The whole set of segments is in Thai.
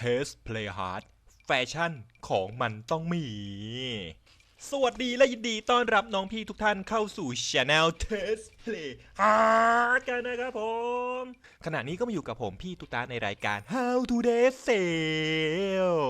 Test Play Hard แฟชั่นของมันต้องมี สวัสดีและยินดีต้อนรับน้องพี่ทุกท่านเข้าสู่ Channel Test Play Hard กันนะครับผม ขณะนี้ก็มาอยู่กับผมพี่ตุกตาในรายการ How to Day Sale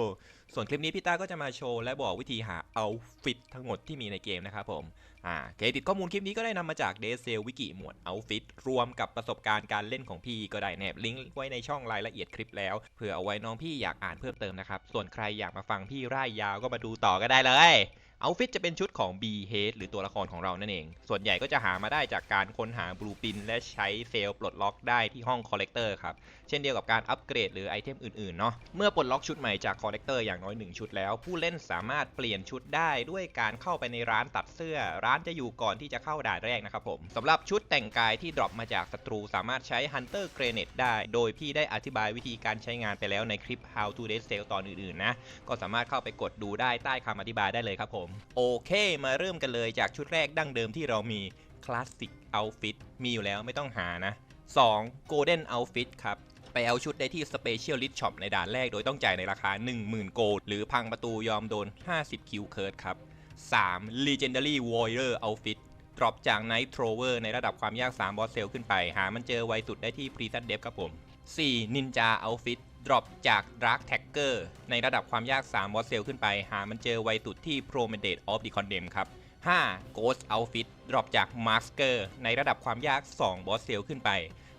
ส่วนคลิปนี้พี่ต้าก็จะมาโชว์และบอกวิธีหาเอาฟิตทั้งหมดที่มีในเกมนะครับผม อ่าเครดิตข้อมูลคลิปนี้ก็ได้นำมาจากเดซเซลวิกิหมวดเอาฟิตรวมกับประสบการณ์การเล่นของพี่ก็ได้แนบลิงก์ไว้ในช่องรายละเอียดคลิปแล้วเผื่อเอาไว้น้องพี่อยากอ่านเพิ่มเติมนะครับ ส่วนใครอยากมาฟังพี่ร่ายยาวก็มาดูต่อก็ได้เลย เอาฟิตจะเป็นชุดของ B Head หรือตัวละครของเรานั่นเอง ส่วนใหญ่ก็จะหามาได้จากการค้นหาบลูปินและใช้เซลล์ปลดล็อกได้ที่ห้องคอลเลกเตอร์ครับ เช่นเดียวกับการอัปเกรดหรือไอเทมอื่นๆเนาะ เมื่อปลดล็อกชุดใหม่จากคอลเลกเตอร์อย่างน้อย 1 ชุดแล้ว ผู้เล่นสามารถเปลี่ยนชุดได้ด้วยการเข้าไปในร้านตัดเสื้อ ร้านจะอยู่ก่อนที่จะเข้าด่านแรกนะครับผมสำหรับชุดแต่งกายที่ดรอปมาจากศัตรู สามารถใช้ Hunter Grenade ได้ โดยพี่ได้อธิบายวิธีการใช้งานไปแล้วในคลิป How to Dead Sale ตอนอื่นๆนะ ก็สามารถเข้าไปกดดูได้ใต้คำอธิบายได้เลยครับผมโอเคมาเริ่มกันเลยจากชุดแรกดั้งเดิมที่เรามี Classic Outfit มีอยู่แล้วไม่ต้องหานะ 2. Golden Outfit ครับ ไปเอาชุดได้ที่ Specialist Shop ในด่านแรกโดยต้องจ่ายในราคา 10,000 โกลหรือพังประตูยอมโดน 50 คิวเคิร์ดครับ 3. Legendary Warrior Outfit ดรอปจาก Night Thrower ในระดับความยาก 3 บอสเซลขึ้นไป หามันเจอไวสุดได้ที่ Prison Dev ครับผม 4. Ninja Outfit ดรอปจาก Dark Tagger ในระดับความยาก3บอสเซลขึ้นไป หามันเจอไวสุดที่ Promedate of the Condemned ครับ 5. Ghost Outfit ดรอปจาก Masker ในระดับความยาก2บอสเซลขึ้นไป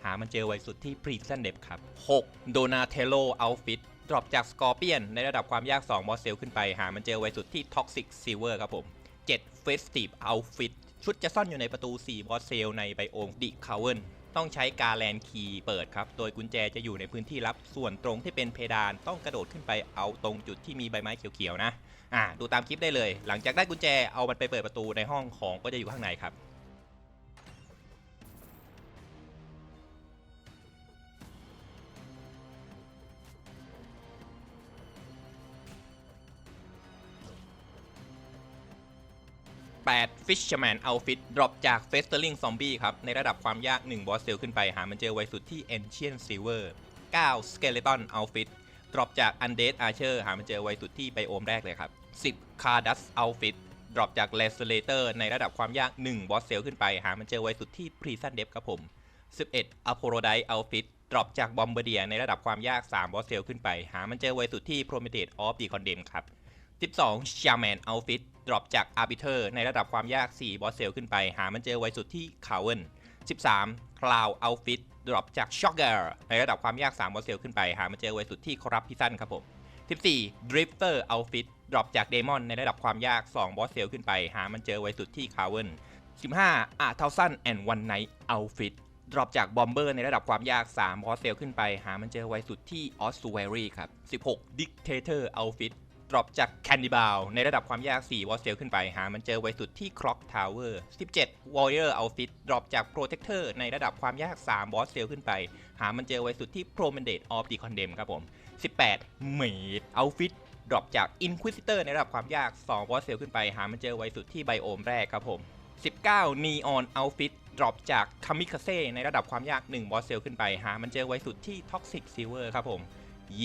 หามันเจอไวสุดที่ Prison Dev ครับ 6. Donatello Outfit ดรอปจาก Scorpion ในระดับความยาก2บอสเซลขึ้นไป หามันเจอไวสุดที่ Toxic Silver ครับผม 7. Festive Outfit ชุดจะซ่อนอยู่ในประตู4บอสเซลในไบโอมดิคาเวน ต้องใช้การแลนคีย์เปิดครับ โดยกุญแจจะอยู่ในพื้นที่ลับส่วนตรงที่เป็นเพดานต้องกระโดดขึ้นไปเอาตรงจุดที่มีใบไม้เขียวๆนะ อ่า ดูตามคลิปได้เลย หลังจากได้กุญแจเอามันไปเปิดประตูในห้องของก็จะอยู่ข้างในครับ 8 Fisherman Outfit ดรอปจาก Festering Zombie ครับ ในระดับความยาก 1 บอสเซลขึ้นไปหามันเจอไวสุดที่ Ancient Silver 9 Skeleton Outfit ดรอปจาก Undead Archer หามันเจอไวสุดที่ไบโอมแรกเลยครับ 10 Cardus Outfit ดรอปจาก Lacerator ในระดับความยาก 1 บอสเซลขึ้นไปหามันเจอไวสุดที่ Prison Dev ครับผม 11 Aphrodite Outfit ดรอปจาก Bombardier ในระดับความยาก 3 บอสเซลขึ้นไป หามันเจอไวสุดที่ Prometheus of the Condemned ครับ 12 Shaman Outfit ดรอปจาก Arbiter ในระดับความยาก 4 บอสเซลขึ้นไป หามันเจอไวสุดที่ c o w e n 13 Cloud Outfit ดรอปจาก Shocker ในระดับความยาก 3 บอสเซลขึ้นไป หามันเจอไวสุดที่ Corrupt Prison ครับผม 14 Drifter Outfit ดรอปจาก Demon ในระดับความยาก 2 บอสเซลขึ้นไป หามันเจอไวสุดที่ c o w e n 15 A Thousand and One Night Outfit ดรอปจาก Bomber ในระดับความยาก3บอสเซลขึ้นไป หามันเจอไวสุดที่ Ossuary ครับ 16 Dictator Outfit ดรอปจาก Cannibal ในระดับความยาก 4 วอเซลขึ้นไป หามันเจอไวสุดที่ Clock Tower 17 Warrior Outfit ดรอปจาก Protector ในระดับความยาก3บอสเซลขึ้นไป หามันเจอไวสุดที่ Promendate of the Condemned ครับผม 18 Maid Outfit ดรอปจาก Inquisitor ในระดับความยาก2บอสเซลขึ้นไป หามันเจอไวสุดที่ไบโอมแรกครับผม 19 Neon Outfit ดรอปจาก Kamikaze ในระดับความยาก1บอสเซลขึ้นไป หามันเจอไวสุดที่ Toxic Silver ครับผม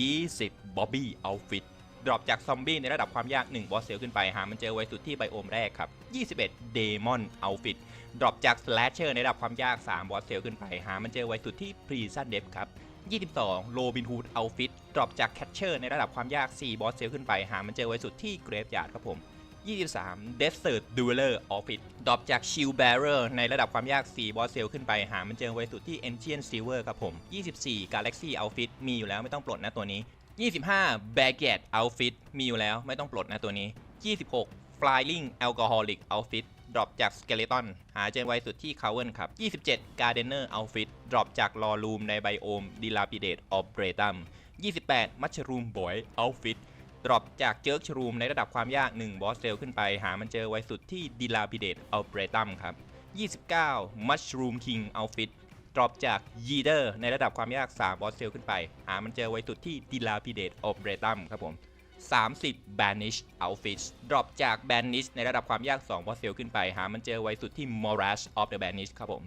20 Bobby Outfit ดรอปจากซอมบี้ในระดับความยาก 1 บอสเซลขึ้นไป หามันเจอไวสุดที่ไบโอมแรกครับ 21 Demon Outfit ดรอปจาก Slasher ในระดับความยาก 3 บอสเซลขึ้นไป หามันเจอไวสุดที่ Prison Dev ครับ 22 Robin Hood Outfit ดรอปจาก Catcher ในระดับความยาก 4 บอสเซลขึ้นไป หามันเจอไวสุดที่ Graveyard ครับผม23 Desert Dweller Outfit ดรอปจาก Shield Bearer ในระดับความยาก 4 บอสเซลขึ้นไป หามันเจอไวสุดที่ Ancient Silver ครับผม 24 Galaxy Outfit มีอยู่แล้วไม่ต้องปลดนะตัวนี้ 25 Baguette Outfit มีอยู่แล้วไม่ต้องปลดนะตัวนี้ 26 Flying Alcoholic Outfit ดรอปจาก Skeleton หาเจอไวสุดที่ c o w e n ครับ 27 Gardener Outfit ดรอปจาก Law Room ในไบโอม Dilapidate of Bretum 28 Mushroom Boy Outfit ดรอปจากเจิร์กชรูมในระดับความยาก1บอสเซลขึ้นไป หามันเจอไวสุดที่ Dilapidate of Bretum ครับ 29 Mushroom King Outfit ดรอปจาก Yeater ในระดับความยาก3บอสเซลขึ้นไป หามันเจอไวสุดที่ Dilapidate of Bretum ครับผม 30 Banish Outfits ดรอปจาก Banish ในระดับความยาก2 boss cell ขึ้นไป หามันเจอไวสุดที่ Morash of the Banish ครับผม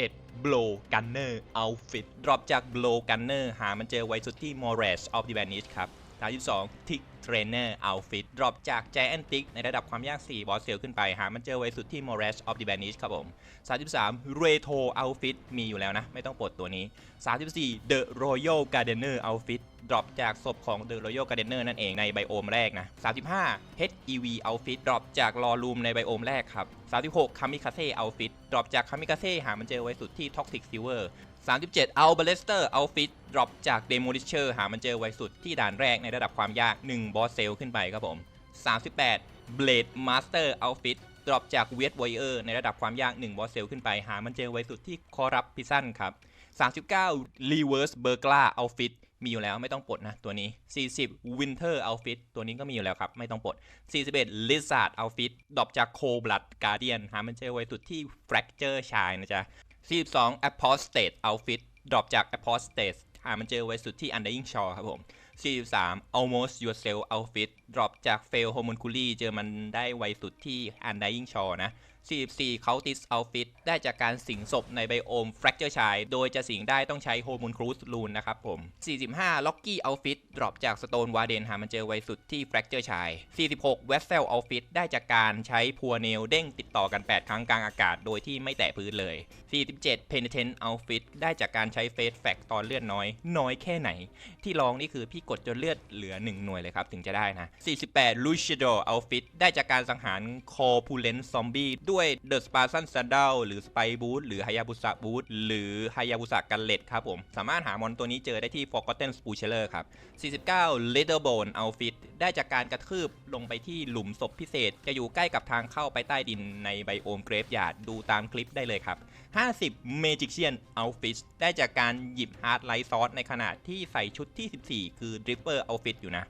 31 Blow Gunner Outfit ดรอปจาก Blow Gunner หามันเจอไวสุดที่ Morash of the Banish ครับ 32 Tick รนเนอร์ Outfit ดรอปจากแจนติกในระดับความยาก 4 บอสเซลขึ้นไป หามันเจอไว้สุดที่ Morash of the Banish ครับผม 33 Reto Outfit มีอยู่แล้วนะ ไม่ต้องปลดตัวนี้ 34 The Royal เดนเนอร์ Outfit ดรอปจากศพของเ The Royal Gardener นั่นเองในไบโอมแรกนะ 35 HEV Outfit ดรอปจากลอรูมในไบโอมแรกครับ 36 Kamikaze Outfit ดรอปจากค Kamikaze หามันเจอไว้สุดที่ท็อ Toxic Silver 37 เอาเบลสเตอร์เอาฟิตดรอปจากเดโมดิเชอร์หามันเจอไวสุดที่ด่านแรกในระดับความยาก 1 บอสเซลขึ้นไปครับผม 38 Blade Master เอาฟิตดรอปจากเวทไวเออร์ในระดับความยาก 1 บอสเซลขึ้นไป หามันเจอไวสุดที่คอรับพิซันครับ 39 Reverse Burglar เอาฟิตมีอยู่แล้วไม่ต้องปลดนะตัวนี้ 40 Winter Outfit ตัวนี้ก็มีอยู่แล้วครับ ไม่ต้องปลด 41 Lizard Outfit ดรอปจาก Cold Blood Guardian หามันเจอไวสุดที่ Fracture ชายนะจ๊ะ 42 Apostate Outfit ดรอปจาก Apostate หามันเจอไว้สุดที่ Undying Shore ครับผม 43 Almost Yourself Outfit ดรอปจาก Fail Homunculi เจอมันได้ไวสุดที่ Undying Shore นะ 44 Cultist Outfit ได้จากการสิงศพในไบโอม Fracture Shine โดยจะสิงได้ต้องใช้ Homunculus Rune นะครับผม 45 Locky Outfit ดรอปจาก Stone Warden หามันเจอไวสุดที่ Fracture Shine 46 Vessel Outfit ได้จากการใช้พัวเนลเด้งติดต่อกัน 8 ครั้งกลางอากาศ โดยที่ไม่แตะพื้นเลย 47 Penitent Outfit ได้จากการใช้ Face Fact ตอนเลือดน้อย น้อยแค่ไหน ที่ลองนี่คือพี่กดจนเลือดเหลือ 1 หน่วยเลยครับ ถึงจะได้นะ 48 Luchador Outfit ได้จากการสังหาร Corpulent Zombie ด้วย The Spartan Sandal หรือ Spy Boot หรือ Hayabusa Boot หรือ Hayabusa Gullet ครับผม สามารถหามอนตัวนี้เจอได้ที่ Forgotten Spucherer ครับ 49 Littlebone Outfit ได้จากการกระทืบลงไปที่หลุมศพพิเศษ จะอยู่ใกล้กับทางเข้าไปใต้ดินในไบโอมเกรฟหยาดดูตามคลิปได้เลยครับ 50 Magician Outfit ได้จากการหยิบ Hard Light Sword ในขณะที่ใส่ชุดที่ 14 คือ Dripper Outfit อยู่นะ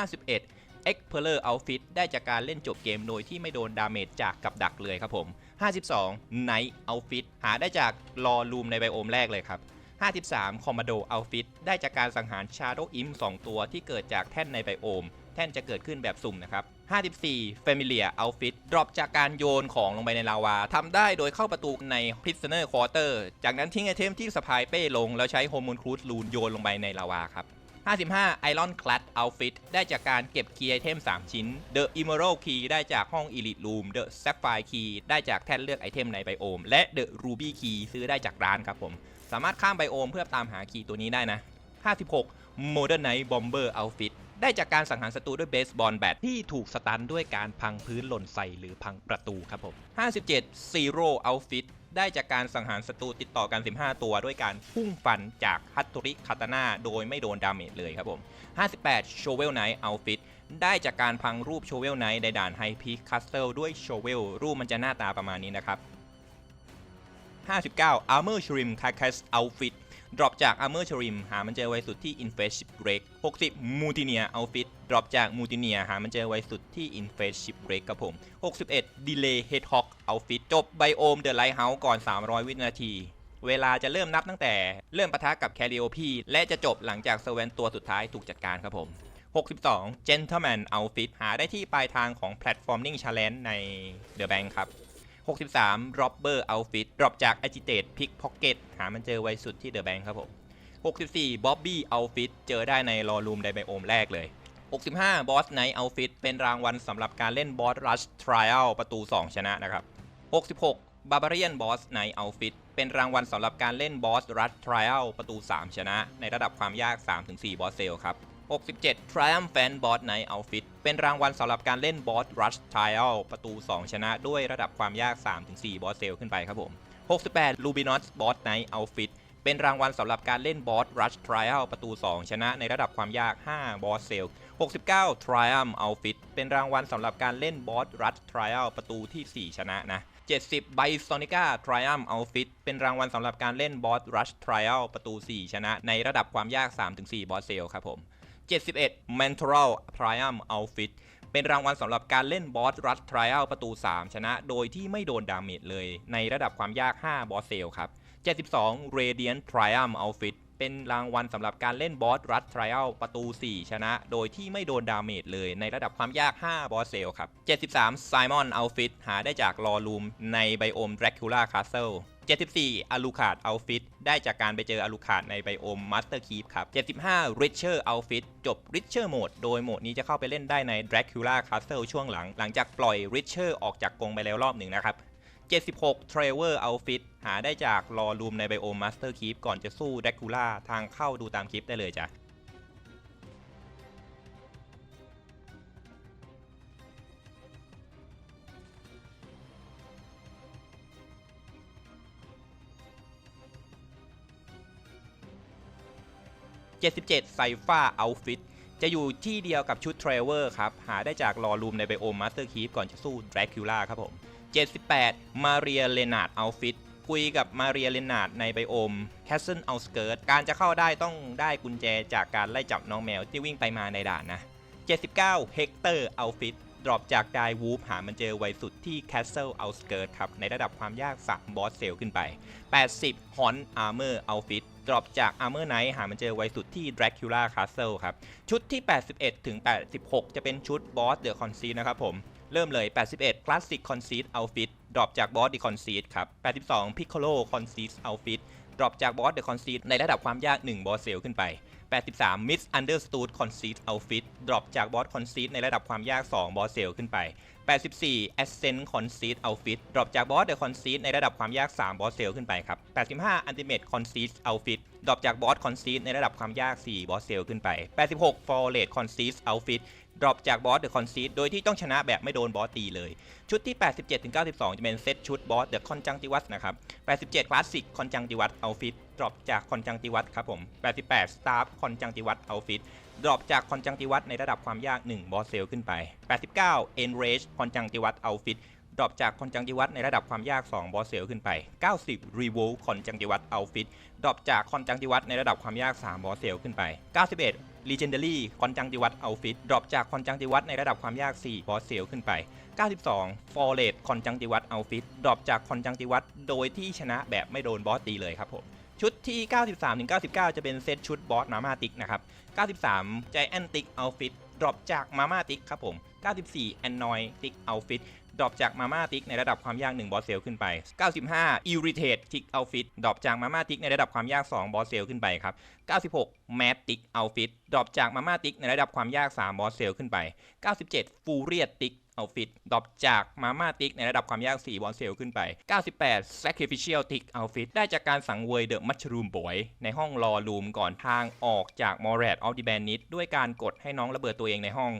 51 Explorer Outfit ได้จากการเล่นจบเกมโดยที่ไม่โดนดาเมจจากกับดักเลยครับผม 52 Night Outfit หาได้จากรอรูมในไบโอมแรกเลยครับ 53 Commando Outfit ได้จากการสังหาร Shadow Imp 2 ตัวที่เกิดจากแท่นในไบโอม แท่นจะเกิดขึ้นแบบสุ่มนะครับ54 Familiar Outfit ดรอปจากการโยนของลงไปในลาวาทำได้โดยเข้าประตูใน Prisoner Quarter จากนั้นทิ้งไอเทมที่สะพายเป้ลง แล้วใช้ Hormone Cruise Rune โยนลงไปในลาวาครับ 55 Iron Clad Outfit ได้จากการเก็บคีย์ไอเทม 3 ชิ้น The Emerald Key ได้จากห้อง Elite Room The Sapphire Key ได้จากแท่นเลือกไอเทมในไบโอม และ The Ruby Key ซื้อได้จากร้านครับผม สามารถข้ามไบโอมเพื่อตามหาคีย์ตัวนี้ได้นะ 56 Modern Night Bomber Outfit ได้จากการสังหารศัตรูด้วยเบสบอลแบทที่ถูกสตันด้วยการพังพื้นหล่นใส่หรือพังประตูครับผม 57 Zero Outfit ได้จากการสังหารศัตรูติดต่อกัน 15 ตัวด้วยการพุ่งฟันจากฮัตตุริคาตาน่าโดยไม่โดนดาเมจเลยครับผม 58 โชเวลไนท์เอาฟิตได้จากการพังรูปโชเวลไนท์ในด่านไฮพีคคัสเซิลด้วยโชเวลรูปมันจะหน้าตาประมาณนี้นะครับ 59 Armor Shrim Carcass Outfit ดรอปจาก Armor Shrim หามันเจอไวสุดที่ Infest Shipwreck 60 Mutineer Outfit ดรอปจาก Mutineer หามันเจอไวสุดที่ Infest Shipwreck ครับผม 61 Delay Hedgehog Outfit จบไบโอม The Lighthouse ก่อน 300 วินาที เวลาจะเริ่มนับตั้งแต่เริ่มปะทะกับ Calliope และจะจบหลังจากเซเวนตัวสุดท้ายถูกจัดการครับผม62 Gentleman Outfit หาได้ที่ปลายทางของ Platforming Challenge ใน The Bank ครับ 63 Robber Outfit ดรอปจาก Agitate Pickpocket หามันเจอไวสุดที่ The Bank ครับผม 64 Bobby Outfit เจอได้ในรอรูมไดไบโอมแรกเลย 65 Boss Night Outfit เป็นรางวัลสำหรับการเล่น Boss Rush Trial ประตู 2 ชนะนะครับ 66 Barbarian Boss Night Outfit เป็นรางวัลสำหรับการเล่น Boss Rush Trial ประตู 3 ชนะ ในระดับความยาก 3-4 Boss Cell ครับ 67 Triumph Fan Boss Night Outfit เป็นรางวัลสำหรับการเล่น Boss Rush Trial ประตู 2 ชนะด้วยระดับความยาก 3-4 Boss Cell ขึ้นไปครับผม 68 Luminous Boss Night Outfit เป็นรางวัลสำหรับการเล่น Boss Rush Trial ประตู 2 ชนะในระดับความยาก5 Boss Cell 69 Triumph Outfit เป็นรางวัลสำหรับการเล่น Boss Rush Trial ประตูที่ 4 ชนะนะ 70 Bisonica Triumph Outfit เป็นรางวัลสำหรับการเล่น Boss Rush Trial ประตู 4 ชนะ ในระดับความยาก 3-4 Boss Cell ครับผม 71 Mentoral Triumph Outfit เป็นรางวัลสำหรับการเล่น Boss Rush Trial ประตู 3 ชนะ โดยที่ไม่โดนดาเมจเลย ในระดับความยาก5 Boss Cell ครับ 72 Radiant Triumph Outfit เเป็นรางวัลสำหรับการเล่นบอสรัดทริอัลประตู 4 ชนะ โดยที่ไม่โดนดาเมจเลย ในระดับความยาก 5 บอสเซลครับ 73 Simon Outfit หาได้จากลอรูมในไบโอม Dracula Castle 74อาลูคาดเอาฟิตได้จากการไปเจออาลูคาดในไบโอมมาสเตอร์คีฟครับ 75 Richer Outfit จบ Richer Mode โดยโหมดนี้จะเข้าไปเล่นได้ใน Dracula Castle ช่วงหลัง หลังจากปล่อย Richer ออกจากกรงไปแล้วรอบหนึ่งนะครับ76 Traver Outfit หาได้จากรอรูมในไบโอมมาสเตอร์คีฟก่อนจะสู้ Dracula ทางเข้าดูตามคลิปได้เลยจ้ะ 77ไซฟ้าเอาฟิตจะอยู่ที่เดียวกับชุดเทรเวอร์ครับ หาได้จากลอรูมในไบโอมมาสเตอร์คีฟก่อนจะสู้ดรากูล่าครับผม 78 มาเรียเลนาร์ดเอาฟิตคุยกับมาเรียเลนาร์ดในไบโอมแคสเซิลเอาสเกิร์ตการจะเข้าได้ต้องได้กุญแจจากการไล่จับน้องแมวที่วิ่งไปมาในด่านนะ 79 เฮกเตอร์เอาฟิต ดรอปจากไดวูฟหามันเจอไวสุดที่ Castle Outskirt ครับ ในระดับความยาก3บอสเซลขึ้นไป 80 Hon Armor Outfit ดรอปจาก Armor Knight หามันเจอไวสุดที่ Dracula Castle ครับ ชุดที่ 81 ถึง 86 จะเป็นชุดบอสเดอะคอนซีนะครับผม เริ่มเลย 81 Classic Conceit Outfit ดรอปจากบอส The Conceit ครับ 82 Piccolo Conceit Outfit ดรอปจากบอส The Conceit ในระดับความยาก 1 บอสเซลขึ้นไป 83 Miss Understood Conceit Outfit ดรอปจากบอส Conceit ในระดับความยาก 2 บอสเซลขึ้นไป 84 Ascent Conceit Outfit ดรอปจากบอส The Conceit ในระดับความยาก 3 บอสเซลขึ้นไปครับ 85 Ultimate Conceit Outfit ดรอปจากบอสคอนซีสในระดับความยาก 4 บอสเซลขึ้นไป 86 ฟอร์เรดคอนซีสเอาฟิตดรอปจากบอสเดอะคอนซีสโดยที่ต้องชนะแบบไม่โดนบอสตีเลย ชุดที่ 87ถึง92 จะเป็นเซตชุดบอสเดอะคอนจังติวัตนะครับ 87 คลาสสิกคอนจังติวัตเอาฟิตดรอปจากคอนจังติวัตครับผม 88 สตาร์คอนจังติวัตเอาฟิตดรอปจากคอนจังติวัตในระดับความยาก 1 บอสเซลขึ้นไป 89เอ็นเรจคอนจังติวัตเอาฟิต ดรอปจาก Conjunctivus ในระดับความยาก 2 บอสเซลขึ้นไป 90 Revolve Conjunctivus Outfit ดรอปจาก Conjunctivus ในระดับความยาก 3 บอสเซลขึ้นไป 91 Legendary Conjunctivus Outfit ดรอปจาก Conjunctivus ในระดับความยาก 4 บอสเซลขึ้นไป 92 Forest Conjunctivus Outfit ดรอปจาก Conjunctivus โดยที่ชนะแบบไม่โดนบอสตีเลยครับผมชุดที่ 93ถึง99 จะเป็นเซตชุดบอสมาม่าติกนะครับ 93 Giant Tick Outfit ดรอปจากมาม่าติกครับผม 94 Annoy Tick Outfit ดรอปจากมาม่าติกในระดับความยาก 1 บอสเซลขึ้นไป 95 Irritate Tick Outfit ดรอปจากมาม่าติกในระดับความยาก 2 บอสเซลขึ้นไปครับ 96 Mad Tick Outfit ดรอปจากมาม่าติกในระดับความยาก 3 บอสเซลขึ้นไป 97 Furious Tick Outfit ดรอปจากมาม่าติกในระดับความยาก 4 บอสเซลขึ้นไป 98 Sacrificial Tick Outfit ได้จากการสังเวย The Mushroom Boy ในห้องรอรูมก่อนทางออกจาก m o r a d of the Bandit ด้วยการกดให้น้องระเบิดตัวเองในห้อง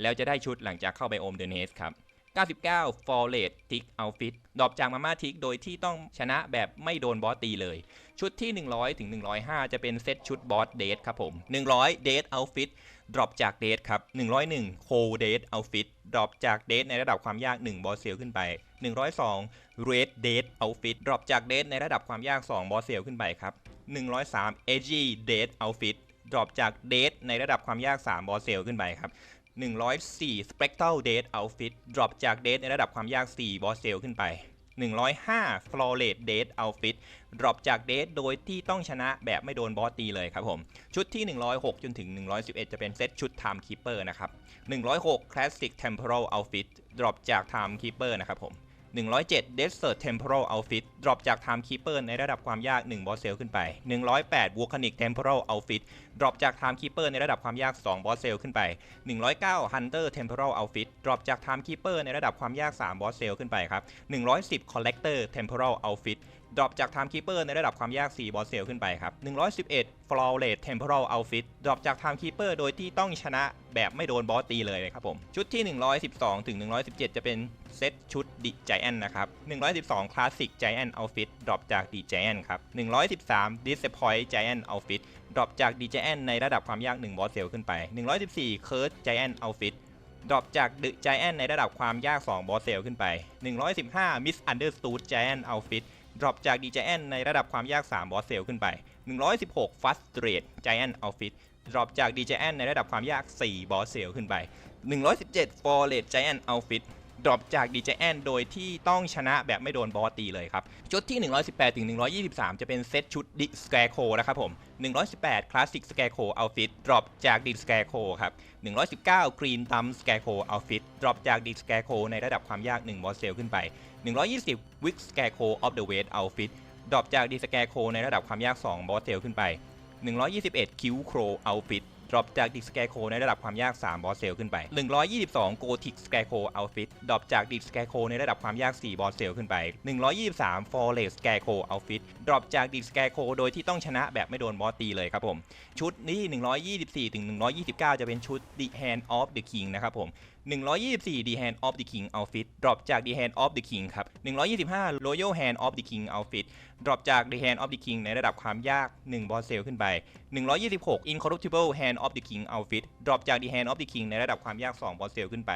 แล้วจะได้ชุดหลังจากเข้าไปโอมเดอะเนสครับ 99 f o r r e t Tick Outfit ดรอปจากมาม่าทิกโดยที่ต้องชนะแบบไม่โดนบอสตีเลย ชุดที่ 100ถึง105 จะเป็นเซตชุดบอสเดทครับผม 100 Date Outfit ดรอปจากเดทครับ101 Cold Date Outfit ดรอปจากเดทในระดับความยาก 1 บอสเซลขึ้นไป 102 Red Date Outfit ดรอปจากเดทในระดับความยาก 2 บอสเซลขึ้นไปครับ 103 Edgy Date Outfit ดรอปจากเดทในระดับความยาก 3 บอสเซลขึ้นไปครับ 104 Spectral Date Outfit ดรอปจากเดทในระดับความยาก4บอสเซลขึ้นไป 105 f l o r l a t e Date Outfit ดรอปจากเดทโดยที่ต้องชนะแบบไม่โดนบอสตีเลยครับผม ชุดที่ 106 จนถึง 111 จะเป็นเซตชุด Time Keeper นะครับ 106 Classic Temporal Outfit ดรอปจาก Time Keeper นะครับผม 107 Desert Temporal Outfit ดรอปจาก Time Keeper ในระดับความยาก1บอสเซลขึ้นไป 108 Volcanic Temporal Outfit ดรอปจาก Time Keeper ในระดับความยาก2บอสเซลขึ้นไป 109 Hunter Temporal Outfit ดรอปจาก Time Keeper ในระดับความยาก3บอสเซลขึ้นไปครับ 110 Collector Temporal Outfit ดรอปจาก Time Keeper ในระดับความยาก 4 บอสเซลขึ้นไปครับ 111 Flawless Temporal Outfit ดรอปจาก Time Keeper โดยที่ต้องชนะแบบไม่โดนบอสตีเลยนะครับผม ชุดที่ 112 ถึง 117 จะเป็นเซตชุด The Giant นะครับ 112 Classic Giant Outfit ดรอปจาก The Giant ครับ 113 Disappoint Giant Outfit ดรอปจาก The Giant ในระดับความยาก 1 บอสเซลขึ้นไป 114 Curse Giant Outfit ดรอปจาก The Giant ในระดับความยาก 2 บอสเซลขึ้นไป 115 Misunderstood Giant Outfit ดรอปจาก d g i a n t ในระดับความยาก3บอสเซลขึ้นไป 116 Frustrate Giant Outfit ดรอปจาก d g i a n t ในระดับความยาก4บอสเซลขึ้นไป 117 f o r e t Giant Outfit ดรอปจากดีเจแอนโดยที่ต้องชนะแบบไม่โดนบอสตีเลยครับ ชุดที่ 118ถึง123 จะเป็นเซตชุดดิสแกโคนะครับผม 118 คลาสสิกสแกโคเอาฟิตดรอปจากดิสแกโคครับ 119 กรีนตัมสแกโคเอาฟิตดรอปจากดิสแกโคในระดับความยาก 1 บอสเซลขึ้นไป 120 วิกสแกโคออฟเดอะเวทเอาฟิตดรอปจากดิสแกโคในระดับความยาก 2 บอสเซลขึ้นไป 121 คิวโครเอาฟิต ดรอปจากดิสแกโคในระดับความยาก 3 บอสเซลขึ้นไป 122 โกธิกสแกโคเอาฟิตดรอปจากดิสแกโคในระดับความยาก 4 บอสเซลขึ้นไป 123 ฟอร์เรสแกโคเอาฟิตดรอปจากดิสแกโคโดยที่ต้องชนะแบบไม่โดนบอสตีเลยครับผม ชุดนี้ 124ถึง129 จะเป็นชุด The Hand of the King นะครับผม 124 The Hand of the King Outfit ดรอปจาก The Hand of the King ครับ 125 Royal Hand of the King Outfit ดรอปจาก The Hand of the King ในระดับความยาก 1 บอสเซลขึ้นไป 126 Incorruptible Hand of the King Outfit ดรอปจาก The Hand of the King ในระดับความยาก 2 บอสเซลขึ้นไป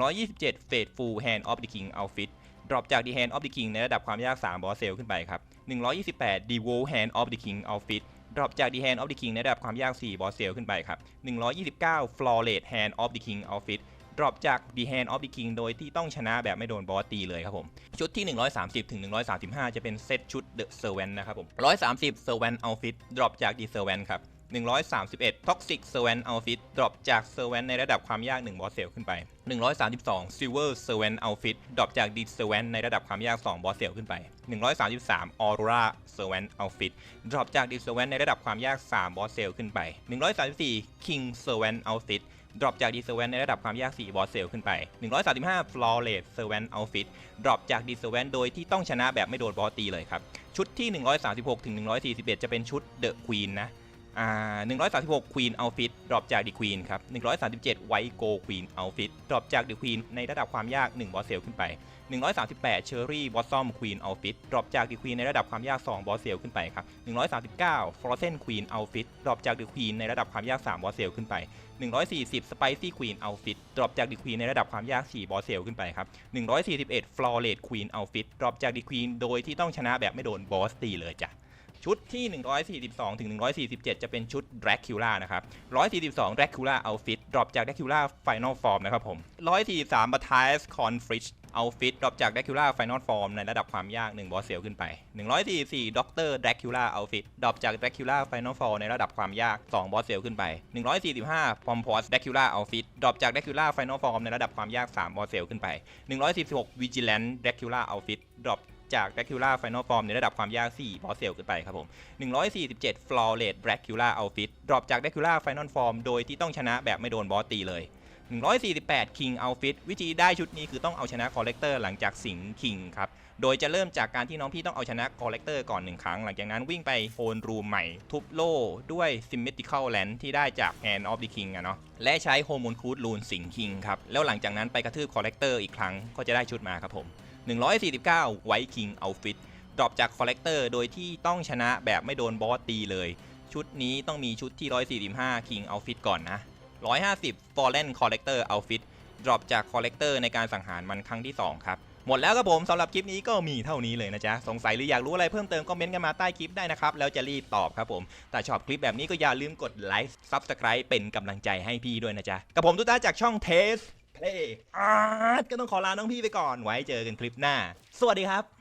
127 Faithful Hand of the King Outfit ดรอปจาก The Hand of the King ในระดับความยาก 3 บอสเซลขึ้นไปครับ 128 Devote Hand of the King Outfit ดรอปจาก The Hand of the King ในระดับความยาก 4 บอสเซลขึ้นไปครับ 129 Flawless Hand of the King Outfit ดรอปจาก The Hand of the King โดยที่ต้องชนะแบบไม่โดนบอสตีเลยครับผม ชุดที่ 130 ถึง 135 จะเป็นเซตชุด The Servant นะครับผม 130 Servant Outfit ดรอปจาก The Servant ครับ131 Toxic Servant Outfit ดรอปจาก Servant ในระดับความยาก 1 บอสเซลขึ้นไป 132 Silver Servant Outfit ดรอปจาก The Servant ในระดับความยาก 2 บอสเซลขึ้นไป 133 Aurora Servant Outfit ดรอปจาก The Servant ในระดับความยาก 3 บอสเซลขึ้นไป 134 King Servant Outfit ดรอปจากดีเซเวนในระดับความยาก 4 บอสเซลขึ้นไป 135 Flawless Servant Outfit ดรอปจากดีเซเวนโดยที่ต้องชนะแบบไม่โดนบอสตีเลยครับ ชุดที่ 136ถึง141 จะเป็นชุด The Queen นะ อ่า136 Queen Outfit ดรอปจาก The Queen ครับ 137 White Gold Queen Outfit ดรอปจาก The Queen ในระดับความยาก 1 บอสเซลขึ้นไป 138 Cherry Blossom Queen Outfit ดรอปจาก The Queen ในระดับความยาก 2 บอสเซลขึ้นไปครับ 139 Frozen Queen Outfit ดรอปจาก The Queen ในระดับความยาก 3 บอสเซลขึ้นไป 140 Spicy Queen Outfit ดรอปจาก The Queen ในระดับความยาก 4 บอสเซลขึ้นไปครับ 141 Flawless Queen Outfit ดรอปจาก The Queen โดยที่ต้องชนะแบบไม่โดนบอสตีเลยจ้ะ ชุดที่ 142 ถึง 147 จะเป็นชุด Dracula นะครับ 142 Dracula Outfit ดรอปจาก Dracula Final Form นะครับผม 143 Matthias Conflict Outfit ดรอปจาก Dracula Final Form ในระดับความยาก 1 บอสเซลขึ้นไป 144 Doctor Dracula Outfit ดรอปจาก Dracula Final Form ในระดับความยาก 2 บอสเซลขึ้นไป 145 Pompous Dracula Outfit ดรอปจาก Dracula Final Form ในระดับความยาก 3 บอสเซลขึ้นไป 146 Vigilant Dracula Outfit ดรอป จาก Dracula Final Form ในระดับความยาก 4 บอสเซลขึ้นไปครับผม 147 Flawless Dracula Outfit ดรอปจาก Dracula Final Form โดยที่ต้องชนะแบบไม่โดนบอสตีเลย 148 King Outfit วิธีได้ชุดนี้คือต้องเอาชนะ Collector หลังจากสิง King ครับ โดยจะเริ่มจากการที่น้องพี่ต้องเอาชนะ Collector ก่อน1ครั้ง หลังจากนั้นวิ่งไปโอนรูมใหม่ ทุบโล่ด้วย Symmetrical Land ที่ได้จาก Hand of the King อะเนาะ และใช้ Hormone Crude Rune สิง King ครับ แล้วหลังจากนั้นไปกระทืบ Collector อีกครั้งก็จะได้ชุดมาครับผม 149 White King Outfit ดรอปจาก Collector โดยที่ต้องชนะแบบไม่โดนบอสตีเลย ชุดนี้ต้องมีชุดที่ 145 King Outfit ก่อนนะ 150 Fallen Collector Outfit ดรอปจาก Collector ในการสังหารมันครั้งที่ 2 ครับ หมดแล้วครับผมสำหรับคลิปนี้ก็มีเท่านี้เลยนะจ๊ะ สงสัยหรืออยากรู้อะไรเพิ่มเติมก็เม้นต์กันมาใต้คลิปได้นะครับ แล้วจะรีบตอบครับผมแต่ชอบคลิปแบบนี้ก็อย่าลืมกดไลค์ Subscribe เป็นกำลังใจให้พี่ด้วยนะจ๊ะกับผมตุ๊ตาจากช่อง Play Art ก็ต้องขอลาน้องพี่ไปก่อนไว้เจอกันคลิปหน้า สวัสดีครับ